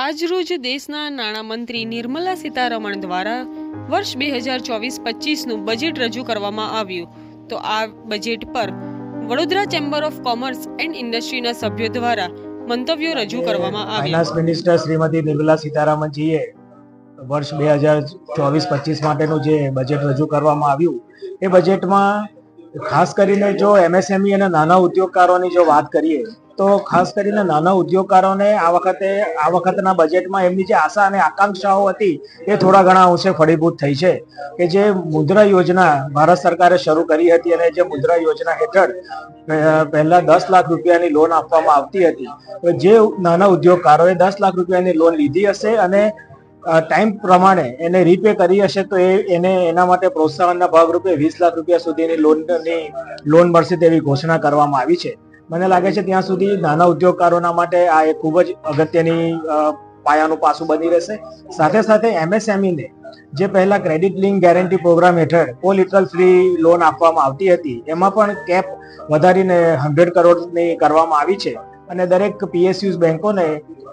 આજરોજ દેશના નાણામંત્રી નિર્મલા સીતારમણ દ્વારા વર્ષ બે હજાર ચોવીસ પચીસનું બજેટ રજૂ કરવામાં આવ્યું. તો આ બજેટ પર Vadodara chamber of commerce and ઇન્ડસ્ટ્રીના સભ્યો દ્વારા મંતવ્યો રજૂ કરવામાં આવ્યા. ફાઇનાન્સ મિનિસ્ટર શ્રીમતી નિર્મલા સીતારામનજીએ વર્ષ બે હજાર ચોવીસ પચીસ માટેનું જે બજેટ રજૂ કરવામાં આવ્યું એ બજેટમાં ખાસ કરીને જો એમએસએમઈ અને નાના ઉદ્યોગકારોની જો વાત કરીએ, તો ખાસ કરીને નાના ઉદ્યોગકારોને આ વખતે, આ વખતના બજેટમાં એમની જે આશા અને આકાંક્ષાઓ હતી, એ થોડા ઘણા અંશે ફળીભૂત થઈ છે. કે જે મુદ્રા યોજના ભારત સરકારે શરૂ કરી હતી અને જે મુદ્રા યોજના હેઠળ પહેલા દસ લાખ રૂપિયાની લોન આપવામાં આવતી હતી. જે નાના ઉદ્યોગકારોએ દસ લાખ રૂપિયાની લોન લીધી હશે અને ટાઈમ પ્રમાણે એને રીપે કરી હશે તો એ, એને એના માટે પ્રોત્સાહનના ભાગરૂપે વીસ લાખ રૂપિયા સુધીની લોનની લોન મળશે તેવી ઘોષણા કરવામાં આવી છે. મને લાગે છે ત્યાં સુધી નાના ઉદ્યોગકારોના માટે આ એક ખૂબ જ અગત્યની પાયાનું પાસું બની રહેશે. સાથે સાથે એમએસએમઈને જે પહેલા ક્રેડિટ લિંક ગેરંટી પ્રોગ્રામ હેઠળ કોલિટરલ ફ્રી લોન આપવામાં આવતી હતી, એમાં પણ કેપ વધારીને હંડ્રેડ કરોડની કરવામાં આવી છે. અને દરેક પીએસયુઝ બેંકોને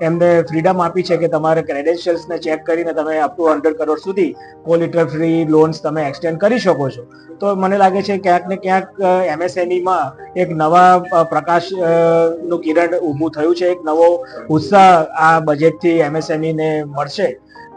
એમને ફ્રીડમ આપી છે કે તમારે ક્રેડેન્શિયલ્સને ચેક કરીને તમે અપ ટુ હંડ્રેડ કરોડ સુધી કોલિટર ફ્રી લોન્સ તમે એક્સટેન્ડ કરી શકો છો. તો મને લાગે છે ક્યાંક ને ક્યાંક એમએસએમઈમાં એક નવા પ્રકાશનું કિરણ ઊભું થયું છે. એક નવો ઉત્સાહ આ બજેટથી એમએસએમઈને મળશે.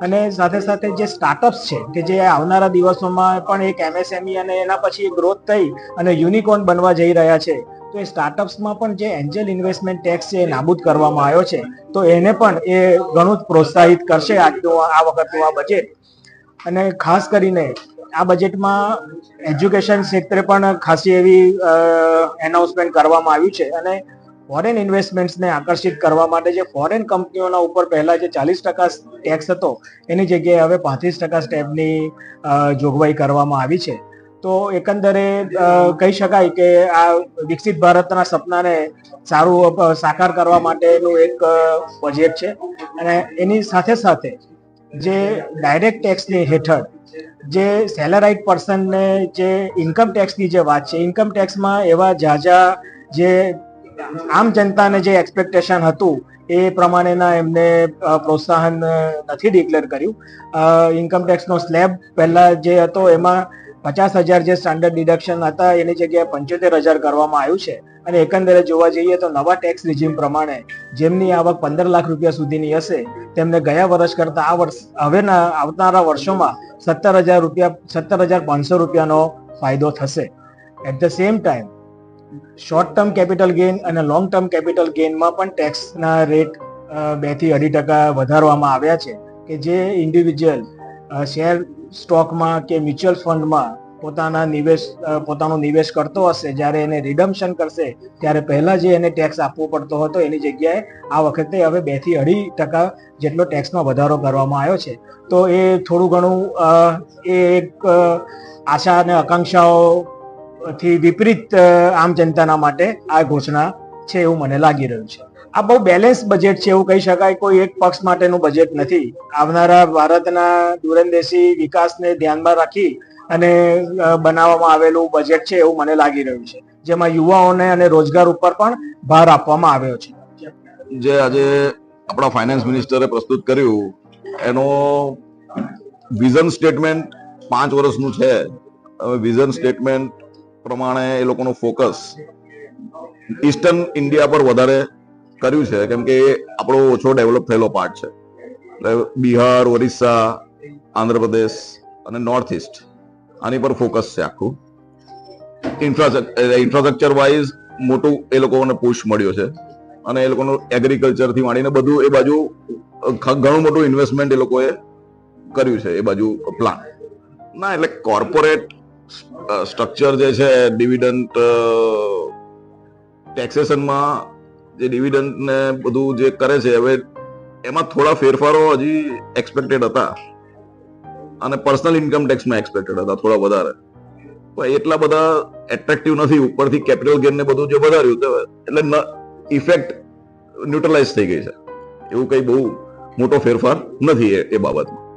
અને સાથે સાથે જે સ્ટાર્ટઅપ્સ છે કે જે આવનારા દિવસોમાં પણ એક એમએસએમઈ અને એના પછી ગ્રોથ થઈ અને યુનિકોર્ન બનવા જઈ રહ્યા છે. તો એ સ્ટાર્ટઅપ્સમાં પણ જે એન્જલ ઇન્વેસ્ટમેન્ટ ટેક્સ છે એ નાબૂદ કરવામાં આવ્યો છે, તો એને પણ એ ઘણું જ પ્રોત્સાહિત કરશે આજનું આ વખતનું આ બજેટ અને ખાસ કરીને આ બજેટમાં એજ્યુકેશન ક્ષેત્રે પણ ખાસી એવી એનાઉન્સમેન્ટ કરવામાં આવ્યું છે. અને ફોરેન ઇન્વેસ્ટમેન્ટ્સને આકર્ષિત કરવા માટે જે ફોરેન કંપનીઓના ઉપર પહેલા જે ચાલીસ ટકા ટેક્સ હતો, એની જગ્યાએ હવે પાંત્રીસ ટકા સ્ટેપની જોગવાઈ કરવામાં આવી છે. તો એકંદરે કહી શકાય કે આ વિકસિત ભારતના સપનાને સારું સાકાર કરવા માટેનું એક પ્રોજેક્ટ છે. અને એની સાથે સાથે જે ડાયરેક્ટ ટેક્સની હેઠળ જે સેલરાઇટ પર્સનને જે ઇન્કમ ટેક્સની જે વાત છે, ઇન્કમ ટેક્સમાં એવા ઝાઝા જે આમ જનતાને જે એક્સપેક્ટેશન હતું, એ પ્રમાણેના એમને પ્રોત્સાહન નથી ડિક્લેર કર્યું. ઇન્કમ ટેક્સનો સ્લેબ પહેલા જે હતો, એમાં પચાસ હજાર જે સ્ટાન્ડર્ડ ડિડક્શન હતા, એની જગ્યાએ પંચોતેર હજાર કરવામાં આવ્યું છે. અને એકંદરે જોવા જઈએ તો નવા ટેક્સ રિજીમ પ્રમાણે જેમની આવક પંદર લાખ રૂપિયા સુધીની હશે, તેમને ગયા વર્ષ કરતા આ વર્ષ, હવેના, આવનારા વર્ષોમાં સત્તર હજાર રૂપિયા, સત્તર હજાર પાંચસો રૂપિયાનો ફાયદો થશે. At the same time short term capital gain અને લોંગ ટર્મ કેપિટલ ગેઇનમાં પણ ટેક્સના રેટ બેથી અઢી ટકા વધારવામાં આવ્યા છે, કે જે ઇન્ડિવિજ્યુઅલ શેર સ્ટોકમાં કે મ્યુચ્યુઅલ ફંડમાં પોતાના નિવેશ પોતાનો નિવેશ કરતો હશે, જ્યારે એને રિડમ્શન કરશે, ત્યારે પહેલા જે એને ટેક્સ આપવો પડતો હતો, એની જગ્યાએ આ વખતે હવે બેથી અઢી ટકા જેટલો ટેક્સમાં વધારો કરવામાં આવ્યો છે. તો એ થોડું ઘણું એ એક આશા અને આકાંક્ષાઓ થી વિપરીત આમ જનતાના માટે આ ઘોષણા છે એવું મને લાગી રહ્યું છે. આ બહુ બેલેન્સ બજેટ છે એવું કહી શકાય. કોઈ એક પક્ષ માટેનું બજેટ નથી. આવનારા ભારતના દૂરંદેશી વિકાસને ધ્યાનમાં રાખી અને બનાવવામાં આવેલું બજેટ છે એવું મને લાગી રહ્યું છે. જેમાં યુવાઓને અને રોજગાર ઉપર પણ ભાર આપવામાં આવ્યો છે. જે આજે આપણા ફાઇનાન્સ મિનિસ્ટરે પ્રસ્તુત કર્યું, એનો વિઝન સ્ટેટમેન્ટ પાંચ વર્ષનું છે. હવે વિઝન સ્ટેટમેન્ટ પ્રમાણે એ લોકોનો ફોકસ ઈસ્ટર્ન ઇન્ડિયા પર વધારે કર્યું છે, કેમ કે આપણો ઓછો ડેવલપ થયેલો પાર્ટ છે. એટલે બિહાર, ઓરિસ્સા, આંધ્રપ્રદેશ અને નોર્થ ઇસ્ટ આની પર ફોકસ છે આખું. ઇન્ફ્રાસ્ટ્રક્ચર વાઇઝ મોટું એ લોકોને પુશ મળ્યો છે અને એ લોકોનું એગ્રીકલ્ચરથી માંડીને બધું એ બાજુ ઘણું મોટું ઇન્વેસ્ટમેન્ટ એ લોકોએ કર્યું છે એ બાજુ પ્લાન ના, એટલે કોર્પોરેટ સ્ટ્રક્ચર જે છે ડિવિડન્ટ ટેક્સેશનમાં જે ડિવિડન્ડ ને બધું જે કરે છે, હવે એમાં થોડા ફેરફારો હજી એક્સપેક્ટેડ હતા. અને પર્સનલ ઇન્કમ ટેક્સમાં એક્સપેક્ટેડ હતા, થોડા વધારે. પણ એટલા બધા એટ્રેક્ટિવ નથી, ઉપરથી કેપિટલ ગેન ને બધું જે વધાર્યું તો, એટલે ઇફેક્ટ ન્યુટ્રલાઇઝ થઈ ગઈ છે. એવું કંઈ બહુ મોટો ફેરફાર નથી એ- બાબતમાં.